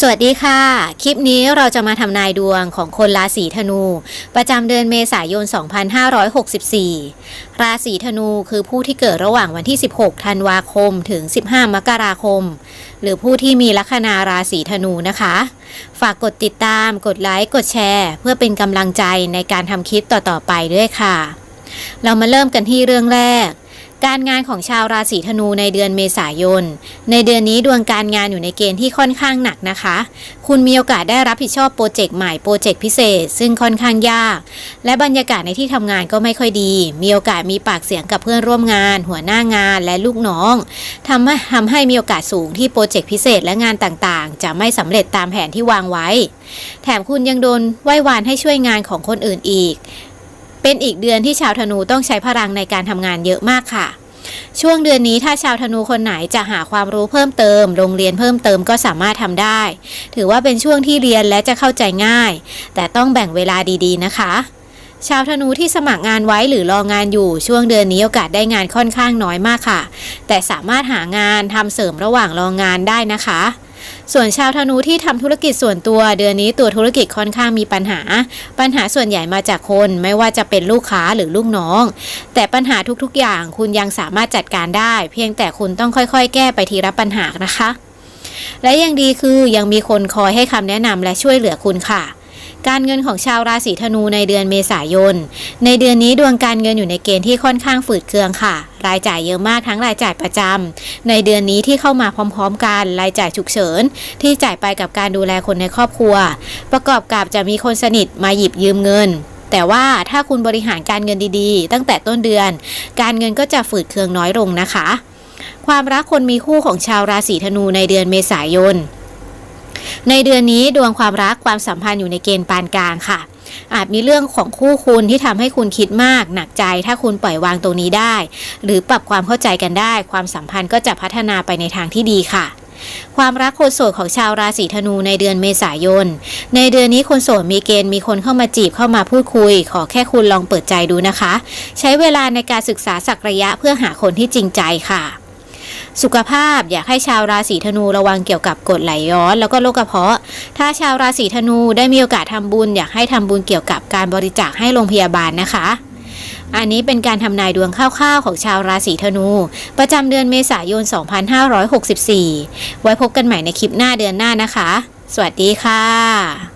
สวัสดีค่ะ คลิปนี้เราจะมาทำนายดวงของคนราศีธนู ประจำเดือนเมษายน 2564 ราศีธนูคือผู้ที่เกิดระหว่างวันที่ 16 ธันวาคมถึง 15 มกราคม หรือผู้ที่มีลัคนาราศีธนูนะคะ ฝากกดติดตาม กดไลค์ กดแชร์ เพื่อเป็นกำลังใจในการทำคลิปต่อๆไปด้วยค่ะ เรามาเริ่มกันที่เรื่องแรก การงานของชาวราศีธนูในเดือนเมษายน ในเดือนนี้ดวงการงานอยู่ในเกณฑ์ที่ค่อนข้างหนักนะคะ คุณมีโอกาสได้รับผิดชอบโปรเจกต์ใหม่โปรเจกต์พิเศษ ซึ่งค่อนข้างยาก และบรรยากาศในที่ทำงานก็ไม่ค่อยดี มีโอกาสมีปากเสียงกับเพื่อนร่วมงาน หัวหน้างานและลูกน้องทำให้ทำให้มีโอกาสสูงที่โปรเจกต์พิเศษและงานต่างๆ จะไม่สำเร็จตามแผนที่วางไว้ แถมคุณยังโดนไหว้วานให้ช่วยงานของคนอื่นอีกเป็นอีกเดือนที่ชาวธนูต้องใช้พลังในการทำงานเยอะมากค่ะ ช่วงเดือนนี้ถ้าชาวธนูคนไหนจะหาความรู้เพิ่มเติม โรงเรียนเพิ่มเติมก็สามารถทำได้ ถือว่าเป็นช่วงที่เรียนและจะเข้าใจง่าย แต่ต้องแบ่งเวลาดีๆนะคะชาวธนูที่สมัครงานไว้หรือรองานอยู่ช่วงเดือนนี้โอกาสได้งานค่อนข้างน้อยมากค่ะ แต่สามารถหางานทำเสริมระหว่างรองานได้นะคะ ส่วนชาวธนูที่ทำธุรกิจส่วนตัว เดือนนี้ตัวธุรกิจค่อนข้างมีปัญหา ปัญหาส่วนใหญ่มาจากคนไม่ว่าจะเป็นลูกค้าหรือลูกน้อง แต่ปัญหาทุกๆอย่างคุณยังสามารถจัดการได้ เพียงแต่คุณต้องค่อยๆ แก้ไปทีละปัญหานะคะ และยังดีคือยังมีคนคอยให้คำแนะนำและช่วยเหลือคุณค่ะ การเงินของชาวราศีธนูในเดือนเมษายน ในเดือนนี้ดวงการเงินอยู่ในเกณฑ์ที่ค่อนข้างฝืดเคืองค่ะ รายจ่ายเยอะมากทั้งรายจ่ายประจำในเดือนนี้ที่เข้ามาพร้อมๆกันรายจ่ายฉุกเฉิน ที่จ่ายไปกับการดูแลคนในครอบครัว ประกอบกับจะมีคนสนิทมาหยิบยืมเงินแต่ว่าถ้าคุณบริหารการเงินดีๆ ตั้งแต่ต้นเดือน การเงินก็จะฝืดเคืองน้อยลงนะคะ ความรักคนมีคู่ของชาวราศีธนูในเดือนเมษายน ในเดือนนี้ดวงความรักความสัมพันธ์อยู่ในเกณฑ์ปานกลางค่ะ อาจมีเรื่องของคู่คุณที่ทำให้คุณคิดมาก หนักใจถ้าคุณปล่อยวางตรงนี้ได้ หรือปรับความเข้าใจกันได้ ความสัมพันธ์ก็จะพัฒนาไปในทางที่ดีค่ะความรักคนโสดของชาวราศีธนูในเดือนเมษายน ในเดือนนี้คนโสดมีเกณฑ์มีคนเข้ามาจีบเข้ามาพูดคุย ขอแค่คุณลองเปิดใจดูนะคะ ใช้เวลาในการศึกษาสักระยะเพื่อหาคนที่จริงใจค่ะ สุขภาพอยากให้ชาวราศีธนูระวังเกี่ยวกับกรดไหลย้อน แล้วก็โรคกระเพาะ ถ้าชาวราศีธนูได้มีโอกาสทำบุญ อยากให้ทำบุญเกี่ยวกับการบริจาคให้โรงพยาบาลนะคะ อันนี้เป็นการทำนายดวงคร่าวๆของชาวราศีธนู ประจำเดือนเมษายน 2564 ไว้พบกันใหม่ในคลิปหน้าเดือนหน้านะคะ สวัสดีค่ะ